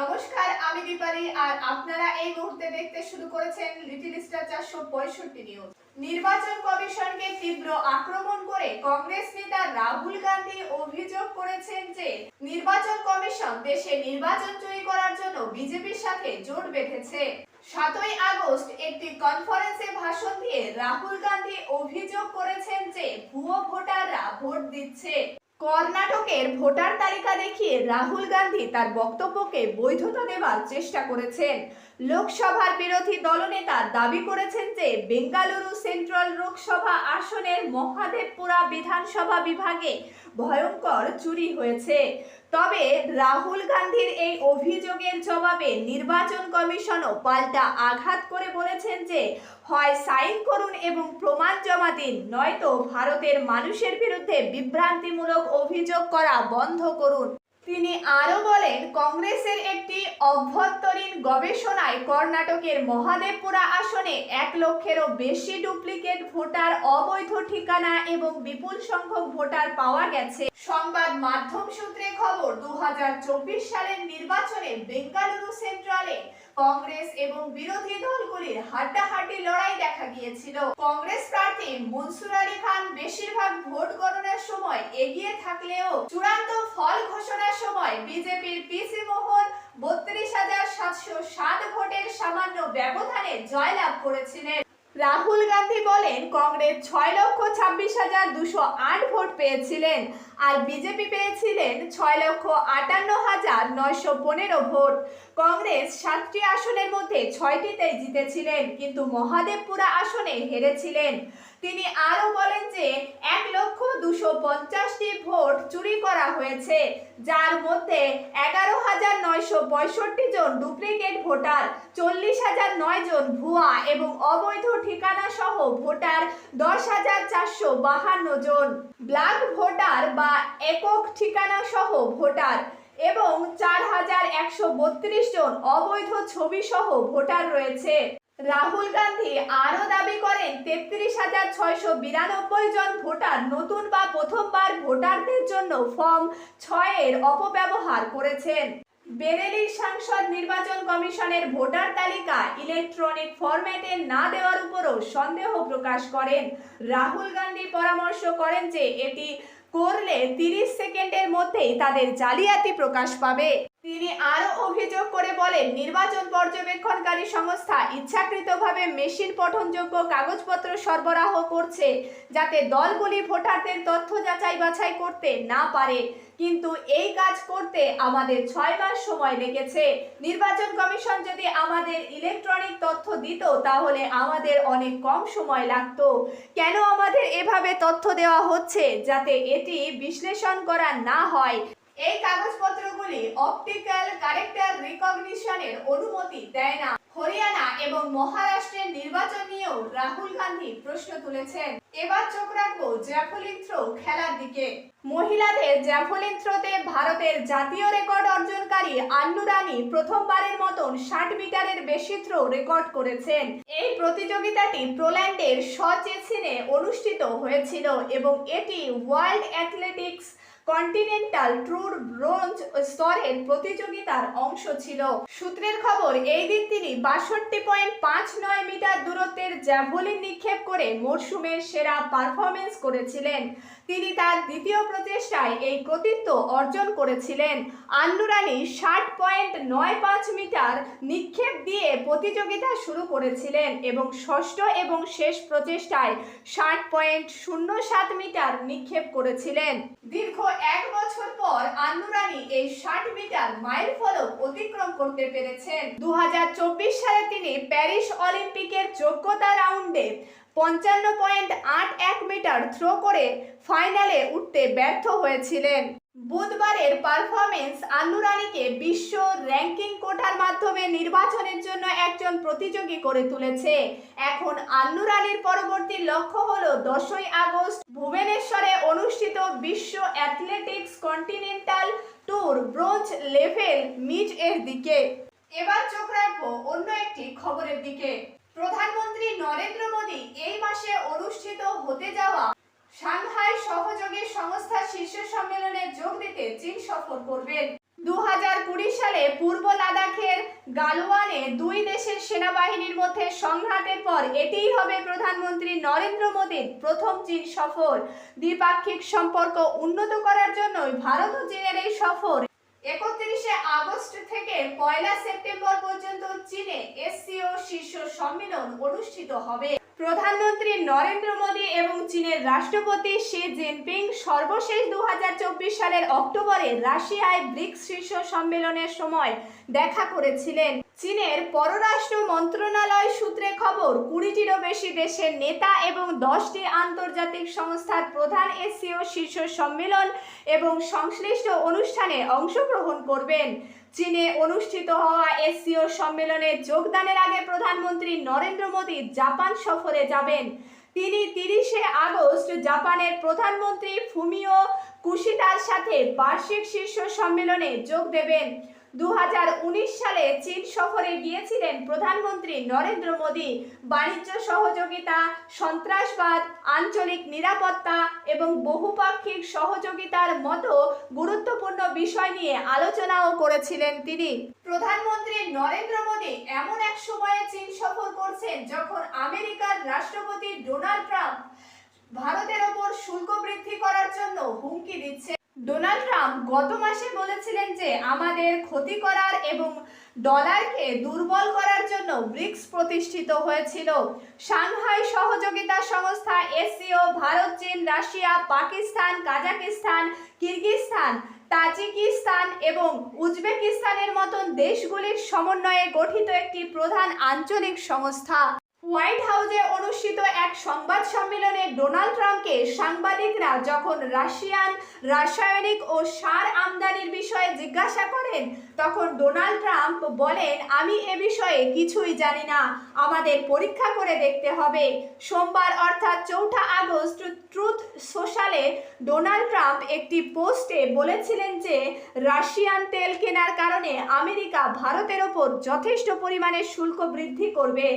নমস্কার, আমি দীপালি আর আপনারা এই মুহূর্তে দেখতে শুরু করেছেন লিটিল স্টার চারশো পঁয়ষট্টি নিউজ নির্বাচন কমিশনকে তীব্র আক্রমণ করে কংগ্রেস নেতা রাহুল গান্ধী অভিযোগ করেছেন যে, নির্বাচন কমিশন দেশে নির্বাচন চুরি করার জন্য বিজেপির সাথে জোট বেঁধেছে। সাতই আগস্ট একটি কনফারেন্সে ভাষণ দিয়ে রাহুল গান্ধী অভিযোগ করেছেন যে, ভুয়ো ভোটাররা ভোট দিচ্ছে। কর্ণাটকের ভোটার তালিকা দেখিয়ে রাহুল গান্ধী তার বক্তব্যকে বৈধতা দেওয়ার চেষ্টা করেছেন। লোকসভার বিরোধী দলনেতা দাবি করেছেন যে বেঙ্গালুরু সেন্ট্রাল লোকসভা আসনের মহাদেবপুরা বিধানসভা বিভাগে ভয়ঙ্কর চুরি হয়েছে। তবে রাহুল গান্ধীর এই অভিযোগের জবাবে নির্বাচন কমিশনও পাল্টা আঘাত করে বলেছেন যে, হয় সাইন করুন এবং প্রমাণ জমা দিন, নয়তো ভারতের মানুষের বিরুদ্ধে বিভ্রান্তিমূলক অভিযোগ করা বন্ধ করুন। তিনি আরও বলেন, কংগ্রেসের একটি অভ্যন্তরীণ গবেষণায় কর্ণাটকের মহাদেবপুরা আসনে এক লক্ষেরও বেশি ডুপ্লিকেট ভোটার, অবৈধ ঠিকানা এবং বিপুল সংখ্যক ভোটার পাওয়া গেছে। সংবাদ মাধ্যম সূত্রে খবর, দুহাজার চব্বিশ সালের নির্বাচনে বেঙ্গালুরু সেন্ট্রালে কংগ্রেস এবং বিরোধী দলগুলির হাড্ডাহাড্ডি লড়াই দেখা গিয়েছিল। কংগ্রেস প্রার্থী মনসুর আলী খান বেশিরভাগ ভোট গণনার সময় এগিয়ে থাকলেও চূড়ান্ত ফল ঘোষণার সময় বিজেপির পিসি মোহন বত্রিশ হাজার সাতশো সাত ভোটের সামান্য ব্যবধানে জয়লাভ করেছিলেন। রাহুল গান্ধী বলেন, কংগ্রেস ছয় লক্ষ ছাব্বিশ হাজার দুশো আট ভোট পেয়েছিলেন। আর বিজেপি পেয়েছিলেন ছয় লক্ষ আটান্ন হাজার নয়শো পনেরো ভোট। কংগ্রেস সাতটি আসনের মধ্যে ছয়টিতেই জিতেছিলেন, কিন্তু মহাদেবপুরা আসনে হেরেছিলেন। তিনি আরও বলেন যে, এক লক্ষ দুশো পঞ্চাশটি ভোট চুরি করা হয়েছে, যার মধ্যে এগারো হাজার নয়শো পঁয়ষট্টি জন ডুপ্লিকেট ভোটার, চল্লিশ হাজার নয় জন ভুয়া এবং অবৈধ ঠিকানা সহ ভোটার দশ হাজার চারশো বাহান্ন জন। ব্ল্যাক ভোটার বা একক ঠিকানা সহ ভোটার এবং চার হাজার একশো বত্রিশ জন অবৈধ ছবি সহ ভোটার রয়েছে। রাহুল গান্ধী আরও দাবি করেন, তেত্রিশ হাজার ছয়শো বিরানব্বই জন ভোটার নতুন বা প্রথমবার ভোটারদের জন্য ফর্ম ছয়ের অপব্যবহার করেছেন। বেরেলির সাংসদ নির্বাচন কমিশনের ভোটার তালিকা ইলেকট্রনিক ফরম্যাটে না দেওয়ার উপরও সন্দেহ প্রকাশ করেন। রাহুল গান্ধী পরামর্শ করেন যে এটি করলে তিরিশ সেকেন্ডের মধ্যেই তাদের জালিয়াতি প্রকাশ পাবে। তিনি আরও অভিযোগ করে বলেন, নির্বাচন পর্যবেক্ষণকারী সংস্থা ইচ্ছাকৃতভাবে মেশিন পঠনযোগ্য কাগজপত্র সরবরাহ করছে যাতে দলগুলি ভোটারদের তথ্য যাচাই বাছাই করতে না পারে। কিন্তু এই কাজ করতে আমাদের ছয় মাস সময় লেগেছে। নির্বাচন কমিশন যদি আমাদের ইলেকট্রনিক তথ্য দিত, তাহলে আমাদের অনেক কম সময় লাগতো। কেন আমাদের এভাবে তথ্য দেওয়া হচ্ছে? যাতে এটি বিশ্লেষণ করা না হয়। এই কাগজপত্রগুলি অপটিক্যাল ক্যারেক্টার রিকগনিশনের অনুমতি দেয় না। হরিয়ানা এবং মহারাষ্ট্রের নির্বাচন নিয়েও রাহুল গান্ধী প্রশ্ন তুলেছেন। এবার চোখ রাখব জ্যাভলিন থ্রো খেলার দিকে। মহিলাদের জ্যাভলিন থ্রোতে ভারতের জাতীয় রেকর্ড অর্জনকারী আন্নু রানী প্রথমবারের মতন ষাট মিটারের বেশি থ্রো রেকর্ড করেছেন। এই প্রতিযোগিতাটি পোল্যান্ডের সচেছিনে অনুষ্ঠিত হয়েছিল এবং এটি world athletics continental tour bronze স্তরের প্রতিযোগিতার অংশ ছিল। সূত্রের খবর, এই দিন তিনি বাষট্টি পয়েন্ট পাঁচ নয় মিটার দূরত্বের জ্যাভলিন নিক্ষেপ করে মরশুমের সেরা পারফরমেন্স করেছিলেন। তিনি তার দ্বিতীয় প্রচেষ্টায় এই কৃতিত্ব অর্জন করেছিলেন। আন্নু রানী ষাট পয়েন্ট নয় পাঁচ মিটার নিক্ষেপ দিয়ে প্রতিযোগিতা শুরু করেছিলেন এবং ষষ্ঠ এবং শেষ প্রচেষ্টায় ষাট পয়েন্ট শূন্য সাত মিটার নিক্ষেপ করেছিলেন। দীর্ঘ এক বছর পর আন্নু রানী এই ষাট মিটার মাইল ফলক অতিক্রম করতে পেরেছেন। দু হাজার চব্বিশ সালে তিনি প্যারিস অলিম্পিকের যোগ্যতা রাউন্ডে পঞ্চান্ন পয়েন্ট আট এক মিটার থ্রো করে ফাইনালে উঠতে ব্যর্থ হয়েছিলেন। বুধবারের পারফরমেন্স আন্নু রানীকে বিশ্ব র্যাঙ্কিং কোটার মাধ্যমে নির্বাচনের জন্য একজন প্রতিযোগী করে তুলেছে। এখন আন্নু রানীর পরবর্তী লক্ষ্য হলো দশই আগস্ট ভুবনেশ্বরে অনুষ্ঠিত বিশ্ব athletics continental tour bronze level meet এর দিকে। এবার চোখ রাখব অন্য একটি খবরের দিকে। প্রধানমন্ত্রী নরেন্দ্র মোদী এই মাসে অনুষ্ঠিত হতে যাওয়া সাংহাই সহযোগী সংস্থা শীর্ষ সম্মেলনে যোগ দিতে চীন সফর করবেন। দু হাজার কুড়ি সালে পূর্ব লাদাখ গালওয়ানে দুই দেশের সেনাবাহিনীর মধ্যে সংঘাতের পর এটিই হবে প্রধানমন্ত্রী নরেন্দ্র মোদীর প্রথম চীন সফর। দ্বিপাক্ষিক সম্পর্ক উন্নত করার জন্যই ভারত ও চীনের এই সফর একত্রিশে আগস্ট থেকে পয়লা সেপ্টেম্বর পর্যন্ত চীনে এসসিও শীর্ষ সম্মেলন অনুষ্ঠিত হবে। প্রধানমন্ত্রী নরেন্দ্র মোদী এবং চীনের রাষ্ট্রপতি শি জিনপিং সর্বশেষ দু হাজার চব্বিশ সালের অক্টোবরে রাশিয়ায় ব্রিক্স শীর্ষ সম্মেলনের সময় দেখা করেছিলেন। চীনের পররাষ্ট্র মন্ত্রণালয় সূত্রে খবর, কুড়িটিরও বেশি দেশের নেতা এবং দশটি আন্তর্জাতিক সংস্থার প্রধান এসিও শীর্ষ সম্মেলন এবং সংশ্লিষ্ট অনুষ্ঠানে অংশগ্রহণ করবেন। চীনে অনুষ্ঠিত হওয়া এসসিও সম্মেলনে যোগদানের আগে প্রধানমন্ত্রী নরেন্দ্র মোদী জাপান সফরে যাবেন। তিনি তিরিশে আগস্ট জাপানের প্রধানমন্ত্রী ফুমিও কুশিদার সাথে বার্ষিক শীর্ষ সম্মেলনে যোগ দেবেন। দু হাজার উনিশ সালে চীন সফরে গিয়েছিলেন প্রধানমন্ত্রী নরেন্দ্র মোদী। বাণিজ্য সহযোগিতা, সন্ত্রাসবাদ, আঞ্চলিক নিরাপত্তা এবং বহুপাক্ষিক সহযোগিতার মতো গুরুত্বপূর্ণ বিষয় নিয়ে আলোচনাও করেছিলেন তিনি। প্রধানমন্ত্রী নরেন্দ্র মোদী এমন এক সময়ে চীন সফর করছেন যখন আমেরিকার রাষ্ট্রপতি ডোনাল্ড ট্রাম্প ভারতের ওপর শুল্ক বৃদ্ধি করার জন্য হুমকি দিচ্ছে ডোনাল্ড ট্রাম্প গত মাসে বলেছিলেন যে, আমাদের ক্ষতি করার এবং ডলারকে দুর্বল করার জন্য ব্রিক্স প্রতিষ্ঠিত হয়েছিল। সাংহাই সহযোগিতা সংস্থা এসিও ভারত, চীন, Russia, Pakistan, Kazakhstan, Kyrgyzstan, Tajikistan এবং উজবেকিস্তানের মতন দেশগুলির সমন্বয়ে গঠিত একটি প্রধান আঞ্চলিক সংস্থা। হোয়াইট হাউসে অনুষ্ঠিত এক সংবাদ সম্মেলনে ডোনাল্ড ট্রাম্পকে সাংবাদিকরা যখন রাশিয়ান রাসায়নিক ও সার আমদানির বিষয়ে জিজ্ঞাসা করেন, তখন ডোনাল্ড ট্রাম্প বলেন, আমি এ বিষয়ে কিছুই জানি না। আমাদের পরীক্ষা করে দেখতে হবে। সোমবার অর্থাৎ চৌঠা আগস্ট ট্রুথ সোশ্যালে ডোনাল্ড ট্রাম্প একটি পোস্টে বলেছিলেন যে, রাশিয়ান তেল কেনার কারণে আমেরিকা ভারতের ওপর যথেষ্ট পরিমাণে শুল্ক বৃদ্ধি করবে।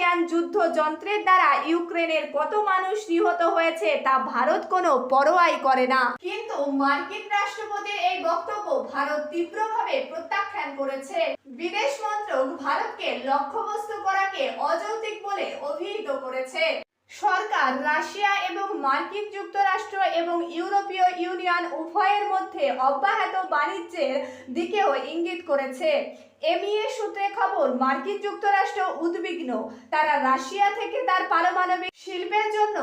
রাশিয়ান যুদ্ধ যন্ত্রের দ্বারা ইউক্রেনের কত মানুষ নিহত হয়েছে তা ভারত কোনো পরোয়াই করে না। কিন্তু মার্কিন রাষ্ট্রপতির এই বক্তব্য ভারত তীব্রভাবে প্রত্যাখ্যান করেছে। বিদেশ মন্ত্রক ভারতকে লক্ষ্যবস্তু করাকে অযৌক্তিক বলে অভিহিত করেছে। সরকার রাশিয়া এবং মার্কিন যুক্তরাষ্ট্র এবং ইউরোপীয় ইউনিয়ন উভয়ের মধ্যে অব্যাহত বাণিজ্যের দিকেও ইঙ্গিত করেছে। এমইএ সূত্রে খবর মার্কিন যুক্তরাষ্ট্র উদ্বিগ্ন। তারা রাশিয়া থেকে তার পারমাণবিক শিল্পের জন্য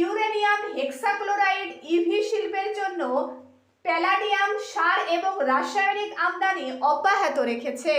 ইউরেনিয়াম হেক্সাক্লোরাইড ইভি শিল্পের জন্য প্যালাডিয়াম, সার এবং রাসায়নিক আমদানি অব্যাহত রেখেছে।